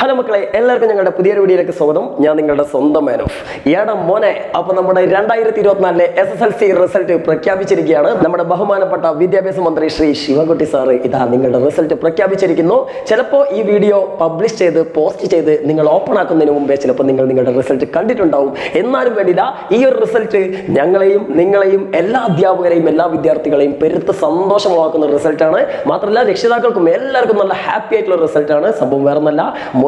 Hello മക്കളെ എല്ലാവർക്കും ഞങ്ങളുടെ പുതിയൊരു വീഡിയോയിലേക്ക് സ്വാഗതം. ഞാൻ നിങ്ങളുടെ സ്വന്തം ഓഫ് ഏടാ മോനെ അപ്പൊ നമ്മുടെ രണ്ടായിരത്തി ഇരുപത്തിനാലിലെ S S L C result പ്രഖ്യാപിച്ചിരിക്കുകയാണ്. നമ്മുടെ ബഹുമാനപ്പെട്ട വിദ്യാഭ്യാസ മന്ത്രി ശ്രീ ശിവകുട്ടി സാറ് ഇതാ നിങ്ങളുടെ റിസൾട്ട് പ്രഖ്യാപിച്ചിരിക്കുന്നു. ചിലപ്പോൾ ഈ വീഡിയോ പബ്ലിഷ് ചെയ്ത് പോസ്റ്റ് ചെയ്ത് നിങ്ങൾ ഓപ്പൺ ആക്കുന്നതിന് മുമ്പേ ചിലപ്പോൾ നിങ്ങൾ നിങ്ങളുടെ റിസൾട്ട് കണ്ടിട്ടുണ്ടാവും. എന്നാലും വേണ്ടില്ല ഈ ഒരു റിസൾട്ട് ഞങ്ങളെയും നിങ്ങളെയും എല്ലാ അധ്യാപകരെയും എല്ലാ വിദ്യാർത്ഥികളെയും പെരുത്ത് സന്തോഷമാക്കുന്ന റിസൾട്ടാണ് മാത്രമല്ല രക്ഷിതാക്കൾക്കും എല്ലാവർക്കും നല്ല ഹാപ്പി ആയിട്ടുള്ള റിസൾട്ടാണ് സംഭവം വേറെ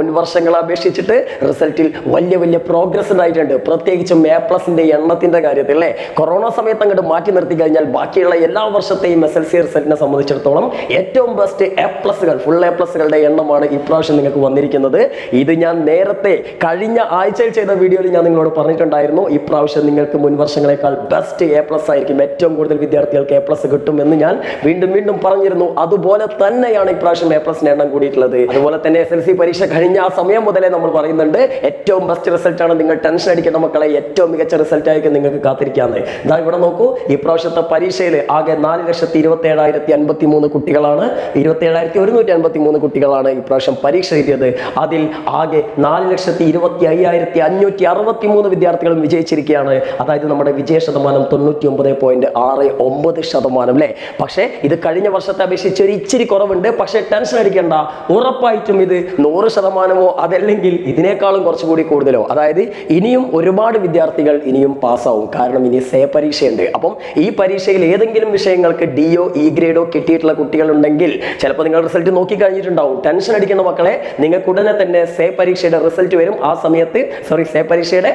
മുൻ വർഷങ്ങളെ അപേക്ഷിച്ചിട്ട് റിസൾട്ടിൽ വലിയ വലിയ പ്രോഗ്രസ് ഉണ്ടായിട്ടുണ്ട്. പ്രത്യേകിച്ചും എ പ്ലസിന്റെ എണ്ണത്തിന്റെ കാര്യത്തിൽ അല്ലേ? കൊറോണ സമയത്ത് അങ്ങോട്ട് മാറ്റി നിർത്തി കഴിഞ്ഞാൽ ബാക്കിയുള്ള എല്ലാ വർഷത്തെയും എസ് എൽ സി റിസൾട്ടിനെ സംബന്ധിച്ചിടത്തോളം ഏറ്റവും ബെസ്റ്റ് എ പ്ലസുകൾ ഫുൾ എ പ്ലസുകളുടെ എണ്ണമാണ് ഇപ്രാവശ്യം നിങ്ങൾക്ക് വന്നിരിക്കുന്നത്. ഇത് ഞാൻ നേരത്തെ കഴിഞ്ഞ ആഴ്ചയിൽ ചെയ്ത വീഡിയോയിൽ ഞാൻ നിങ്ങളോട് പറഞ്ഞിട്ടുണ്ടായിരുന്നു. ഇപ്രാവശ്യം നിങ്ങൾക്ക് മുൻ വർഷങ്ങളെക്കാൾ ബെസ്റ്റ് എ പ്ലസ് ആയിരിക്കും. ഏറ്റവും കൂടുതൽ വിദ്യാർത്ഥികൾക്ക് എ പ്ലസ് കിട്ടും എന്ന് ഞാൻ വീണ്ടും വീണ്ടും പറഞ്ഞിരുന്നു. അതുപോലെ തന്നെയാണ് ഇപ്രാവശ്യം എ പ്ലസിന് എണ്ണം കൂടിയിട്ടുള്ളത്. അതുപോലെ തന്നെ എസ് എൽ സി പരീക്ഷ കഴിഞ്ഞ ആ സമയം മുതലേ നമ്മൾ പറയുന്നുണ്ട് ഏറ്റവും ബെസ്റ്റ് റിസൾട്ടാണ് നിങ്ങൾ ടെൻഷൻ അടിക്കുന്ന മക്കളെ ഏറ്റവും മികച്ച റിസൾട്ട് ആയിരിക്കും നിങ്ങൾക്ക് കാത്തിരിക്കാന്ന്. ഇതാ ഇവിടെ നോക്കൂ ഈ പ്രാവശ്യത്തെ പരീക്ഷയിൽ ആകെ നാല് ലക്ഷത്തി ഇരുപത്തി ഏഴായിരത്തി അൻപത്തി മൂന്ന് കുട്ടികളാണ്. ഇരുപത്തി ഏഴായിരത്തി ഒരുന്നൂറ്റി അൻപത്തി മൂന്ന് കുട്ടികളാണ് ഈ പ്രാവശ്യം പരീക്ഷ എഴുതിയത്. അതിൽ ആകെ നാല് ലക്ഷത്തി ഇരുപത്തി അയ്യായിരത്തി അഞ്ഞൂറ്റി അറുപത്തി മൂന്ന് വിദ്യാർത്ഥികളും വിജയിച്ചിരിക്കുകയാണ്. അതായത് നമ്മുടെ വിജയ ശതമാനം തൊണ്ണൂറ്റി ഒമ്പത് പോയിന്റ് ആറ് ഒമ്പത് ശതമാനം അല്ലേ പക്ഷേ ഇത് കഴിഞ്ഞ വർഷത്തെ അപേക്ഷിച്ച് ഒരു ഇച്ചിരി കുറവുണ്ട്. പക്ഷേ ടെൻഷൻ അടിക്കേണ്ട. ഉറപ്പായിട്ടും ഇത് നൂറ് ശതമാനമോ അതല്ലെങ്കിൽ ഇതിനേക്കാളും കുറച്ചുകൂടി കൂടുതലോ? അതായത് ഇനിയും ഒരുപാട് വിദ്യാർത്ഥികൾ ഇനിയും പാസ്സാവും. കാരണം ഇനി സേ പരീക്ഷയുണ്ട്. അപ്പം ഈ പരീക്ഷയിൽ ഏതെങ്കിലും വിഷയങ്ങൾക്ക് ഡിഒ ഇ ഗ്രേഡോ കിട്ടിയിട്ടുള്ള കുട്ടികളുണ്ടെങ്കിൽ ചിലപ്പോൾ നിങ്ങൾ റിസൾട്ട് നോക്കി കഴിഞ്ഞിട്ടുണ്ടാവും ടെൻഷൻ അടിക്കുന്ന മക്കളെ നിങ്ങൾക്ക് ഉടനെ തന്നെ സേ പരീക്ഷയുടെ റിസൾട്ട് വരും. ആ സമയത്ത് സോറി സേ പരീക്ഷയുടെ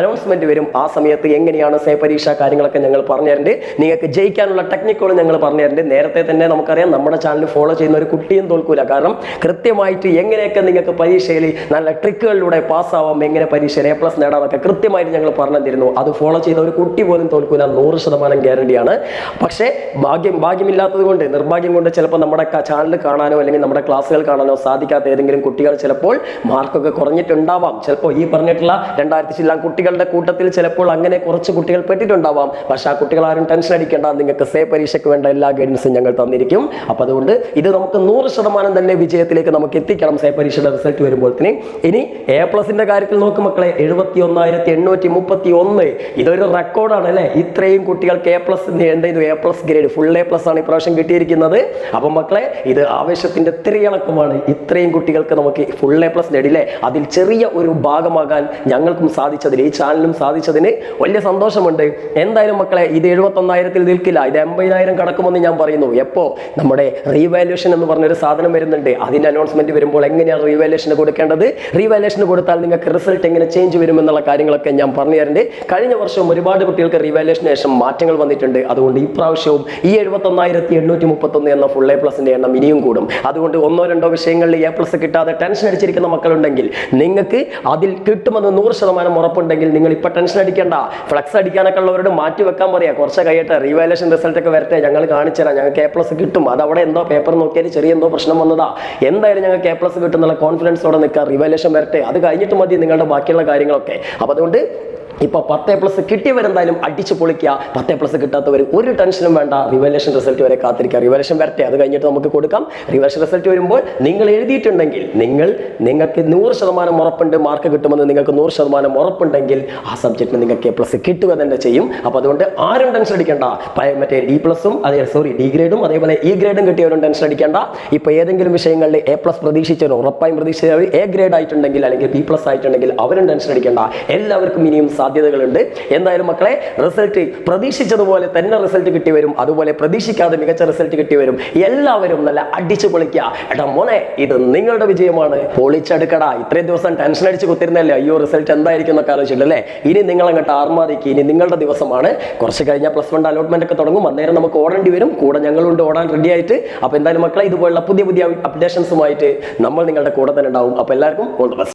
അനൗൺസ്മെന്റ് വരും. ആ സമയത്ത് എങ്ങനെയാണ് സേ പരീക്ഷ കാര്യങ്ങളൊക്കെ ഞങ്ങൾ പറഞ്ഞുതരുന്നുണ്ട് നിങ്ങൾക്ക് ജയിക്കാനുള്ള ടെക്നിക്കുകൾ ഞങ്ങൾ പറഞ്ഞുതരുന്നുണ്ട് നേരത്തെ തന്നെ നമുക്കറിയാം നമ്മുടെ ചാനൽ ഫോളോ ചെയ്യുന്ന ഒരു കുട്ടിയും തോൽക്കൂല. കാരണം കൃത്യമായിട്ട് എങ്ങനെയൊക്കെ നിങ്ങൾക്ക് പരീക്ഷയിൽ നല്ല ട്രിക്കുകളിലൂടെ പാസ്സാവാം. എങ്ങനെ പരീക്ഷയിൽ എ പ്ലസ് നേടാമെന്നൊക്കെ കൃത്യമായിട്ട് ഞങ്ങൾ പറഞ്ഞു തരുന്നു അത് ഫോളോ ചെയ്ത ഒരു കുട്ടി പോലും തോൽക്കൂല. നൂറ് ശതമാനം ഗ്യാരണ്ടിയാണ് പക്ഷേ ഭാഗ്യം ഭാഗ്യമില്ലാത്തത് കൊണ്ട് നിർഭാഗ്യം കൊണ്ട് ചിലപ്പോൾ നമ്മുടെ ചാനൽ കാണാനോ അല്ലെങ്കിൽ നമ്മുടെ ക്ലാസ്സുകൾ കാണാനോ സാധിക്കാത്ത ഏതെങ്കിലും കുട്ടികൾ ചിലപ്പോൾ മാർക്കൊക്കെ കുറഞ്ഞിട്ടുണ്ടാവാം. ചിലപ്പോൾ ഈ പറഞ്ഞിട്ടുള്ള രണ്ടായിരത്തി ചില്ലാം കുട്ടികളുടെ കൂട്ടത്തിൽ ചിലപ്പോൾ അങ്ങനെ കുറച്ച് കുട്ടികൾ പെട്ടിട്ടുണ്ടാവാം. പക്ഷേ ആ കുട്ടികൾ ആരും ടെൻഷൻ അടിക്കേണ്ട. നിങ്ങൾക്ക് സേ പരീക്ഷയ്ക്ക് വേണ്ട എല്ലാ ഗൈഡൻസും ഞങ്ങൾ തന്നിരിക്കും. അപ്പം അതുകൊണ്ട് ഇത് നമുക്ക് നൂറ് ശതമാനം തന്നെ വിജയത്തിലേക്ക് നമുക്ക് എത്തിക്കണം. സേ പരീക്ഷയുടെ റിസൾട്ട് വരുമ്പോൾ തന്നെ ഇനി എ പ്ലസിന്റെ കാര്യത്തിൽ നോക്ക് മക്കളെ എഴുപത്തി ഒന്നായിരത്തി എണ്ണൂറ്റി മുപ്പത്തി ഒന്ന് ഇതൊരു റെക്കോർഡാണ് അല്ലേ? ഇത്രയും കുട്ടികൾക്ക് A plus എന്തായത് A plus grade full A plus ആണ് ഇപ്രാവശ്യം കിട്ടിയിരിക്കുന്നത്. അപ്പം മക്കളെ ഇത് ആവേശത്തിന്റെ തിരയിളക്കമാണ്. ഇത്രയും കുട്ടികൾക്ക് നമുക്ക് ഫുൾ എ പ്ലസ് നേടില്ലേ അതിൽ ചെറിയ ഒരു ഭാഗമാകാൻ ഞങ്ങൾക്കും സാധിച്ചതിൽ ഈ ചാനലും സാധിച്ചതിന് വലിയ സന്തോഷമുണ്ട്. എന്തായാലും മക്കളെ ഇത് എഴുപത്തി ഒന്നായിരത്തിൽ നിൽക്കില്ല. ഇത് എൺപതിനായിരം കടക്കുമെന്ന് ഞാൻ പറയുന്നു. എപ്പോ? നമ്മുടെ റീവാലുവേഷൻ എന്ന് പറഞ്ഞൊരു സാധനം വരുന്നുണ്ട്. അതിന്റെ അനൗൺസ്മെന്റ് വരുമ്പോൾ എങ്ങനെയാണ് റീവാലുവേഷന് കൊടുക്കേണ്ടത്. റീവാലേഷന് കൊടുത്താൽ നിങ്ങൾക്ക് റിസൾട്ട് എങ്ങനെ ചേഞ്ച് വരുമെന്നുള്ള കാര്യങ്ങളൊക്കെ ഞാൻ പറഞ്ഞു തരുന്നുണ്ട് കഴിഞ്ഞ വർഷവും ഒരുപാട് കുട്ടികൾക്ക് റീവാലേഷന് ശേഷം മാറ്റങ്ങൾ വന്നിട്ടുണ്ട്. അതുകൊണ്ട് ഈ പ്രാവശ്യവും ഈ എഴുപത്തൊന്നായിരത്തി എണ്ണൂറ്റി മുപ്പത്തൊന്ന് എന്ന ഫുൾ എ പ്ലസിന്റെ എണ്ണം ഇനിയും കൂടും. അതുകൊണ്ട് ഒന്നോ രണ്ടോ വിഷയങ്ങളിൽ എ പ്ലസ് കിട്ടാതെ ടെൻഷൻ അടിച്ചിരിക്കുന്ന മക്കളുണ്ടെങ്കിൽ നിങ്ങൾക്ക് അതിൽ കിട്ടുമെന്ന് നൂറ് ശതമാനം ഉറപ്പുണ്ടെങ്കിൽ നിങ്ങൾ ഇപ്പൊ ടെൻഷൻ അടിക്കേണ്ട. ഫ്ലക്സ് അടിക്കാനൊക്കെ ഉള്ളവരോട് മാറ്റി വെക്കാൻ പറയാം. കുറച്ച് കഴിയട്ടെ റീവാലേഷൻ റിസൾട്ട് ഒക്കെ വരട്ടെ. ഞങ്ങൾ കാണിച്ചു തരാം. ഞങ്ങൾക്ക് എ പ്ലസ് കിട്ടും. അത് അവിടെ എന്തോ പേപ്പർ നോക്കിയാൽ ചെറിയ എന്തോ പ്രശ്നം വന്നതാ. എന്തായാലും ഞങ്ങൾക്ക് എ പ്ലസ് കിട്ടുന്നുള്ള കോൺഫിഡൻസോടെ നിൽക്കുക റിവലേഷൻ വരട്ടെ. അത് കഴിഞ്ഞിട്ട് മതി നിങ്ങളുടെ ബാക്കിയുള്ള കാര്യങ്ങളൊക്കെ. അപ്പോൾ അതുകൊണ്ട് ഇപ്പോൾ പത്ത് പ്ലസ് കിട്ടിയവരെന്തായാലും അടിച്ച് പൊളിക്കുക. പത്ത് പ്ലസ് കിട്ടാത്തവർ ഒരു ടെൻഷനും വേണ്ട. റിവലേഷൻ റിസൾട്ട് വരെ കാത്തിരിക്കുക. റിവലേഷൻ വരട്ടെ. അത് കഴിഞ്ഞിട്ട് നമുക്ക് കൊടുക്കാം. റിവലേഷൻ റിസൾട്ട് വരുമ്പോൾ നിങ്ങൾ എഴുതിയിട്ടുണ്ടെങ്കിൽ നിങ്ങൾ നിങ്ങൾക്ക് നൂറ് ശതമാനം ഉറപ്പുണ്ട്. മാർക്ക് കിട്ടുമെന്ന് നിങ്ങൾക്ക് നൂറ് ശതമാനം ഉറപ്പുണ്ടെങ്കിൽ ആ സബ്ജക്റ്റിന് നിങ്ങൾക്ക് എ പ്ലസ് കിട്ടുക തന്നെ ചെയ്യും. അപ്പോൾ അതുകൊണ്ട് ആരും ടെൻഷൻ അടിക്കേണ്ട. മറ്റേ ഡി പ്ലസും അതേ സോറി ഡി ഗ്രേഡും അതേപോലെ ഇ ഗ്രേഡും കിട്ടിയവരും ടെൻഷൻ അടിക്കേണ്ട. ഇപ്പോൾ ഏതെങ്കിലും വിഷയങ്ങളിൽ എ പ്ലസ് പ്രതീക്ഷിച്ചവരും ഉറപ്പായും പ്രതീക്ഷിച്ചവർ എ ഗ്രേഡ് ആയിട്ടുണ്ടെങ്കിൽ അല്ലെങ്കിൽ ബി പ്ലസ് ആയിട്ടുണ്ടെങ്കിൽ അവരും ടെൻഷൻ അടിക്കേണ്ട. എല്ലാവർക്കും ഇനിയും സാധ്യതകളുണ്ട്. എന്തായാലും മക്കളെ റിസൾട്ട് പ്രതീക്ഷിച്ചതുപോലെ തന്നെ റിസൾട്ട് കിട്ടി വരും അതുപോലെ പ്രതീക്ഷിക്കാതെ മികച്ച റിസൾട്ട് കിട്ടി വരും എല്ലാവരും നല്ല അടിച്ചു പൊളിക്കുക. എടാ മോനെ ഇത് നിങ്ങളുടെ വിജയമാണ്. പൊളിച്ചെടുക്കടാ. ഇത്രയും ദിവസം ടെൻഷൻ അടിച്ച് കുത്തിരുന്നല്ലേ അയ്യോ റിസൾട്ട് എന്തായിരിക്കും എന്നൊക്കെ ആലോചിച്ചിട്ടല്ലേ ഇനി നിങ്ങൾ അങ്ങോട്ട് ആർമാദിക്ക്. ഇനി നിങ്ങളുടെ ദിവസമാണ്. കുറച്ച് കഴിഞ്ഞാൽ പ്ലസ് വൺ അലോട്ട്മെന്റ് ഒക്കെ തുടങ്ങും. അന്നേരം നമുക്ക് ഓടേണ്ടി വരും. കൂടെ ഞങ്ങളുണ്ട് ഓടാൻ റെഡി ആയിട്ട്. അപ്പോൾ എന്തായാലും മക്കളെ ഇതുപോലുള്ള പുതിയ പുതിയ അപ്ഡേഷൻസുമായിട്ട് നമ്മൾ നിങ്ങളുടെ കൂടെ തന്നെ ഉണ്ടാവും. അപ്പോൾ എല്ലാവർക്കും ഓൾ ദ ബെസ്റ്റ്